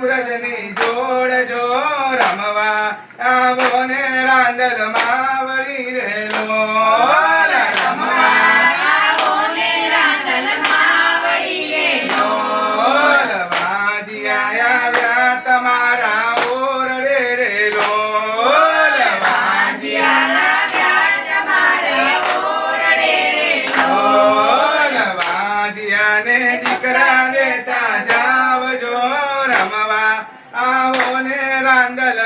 સૂરજની જોડજો રમવા આવોને રાંદલમાં વળી રહેલો.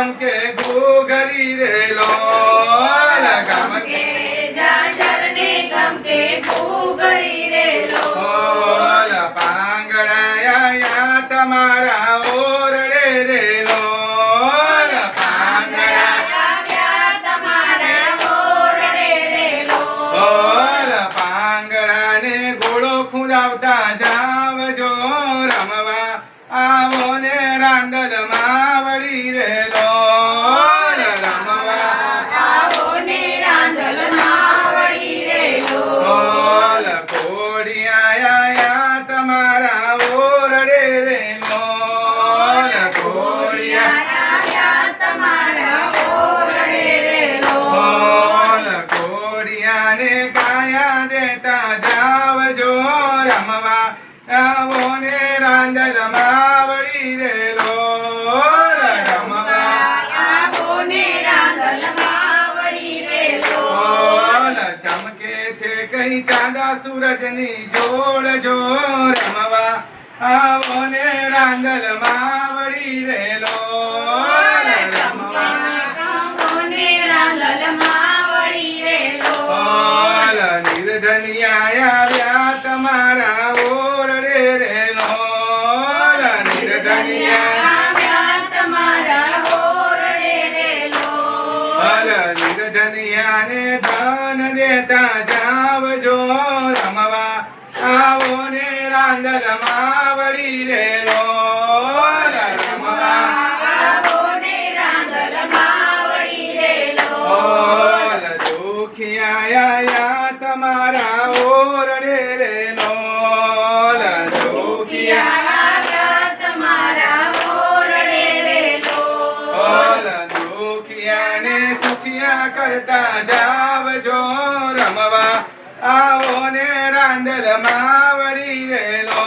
લગમ કે ઘોઘરી રે લો. લગમ કે ઓલ પાંગડાયા તમારા ઓરડે રે લો. ઓલ પાંગડાને ઘોડો ખુદાવતા જાવજો. રમવા આવો ને રાંદલમાં વળી રહેલો સુરજની જોડ જો રમવા. આવો ને રાંગલ માવડી રેલો. ધનિયા આવ્યા તમારા ઓરડે રેલો. નિર્ધનિયા ધનિયાને કરતા જાવજો રમવા. આવો ને રાંદલમાં વળી રેલો.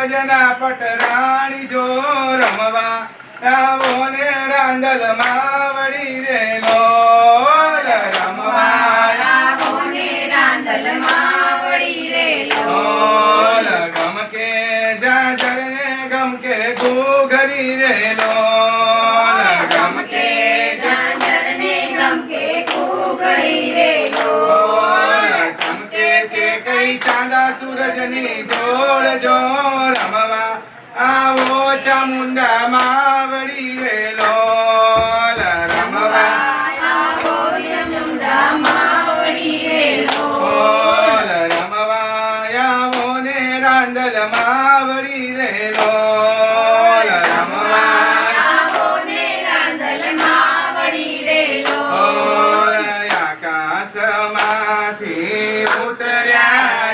આ પટ રાણી જો રમવા આવો ને રાંદલમાં વળી રેલો. કોઈ ચાંદા સૂરજની જોડ જો રમવા. આવો ચામુંડા માવડી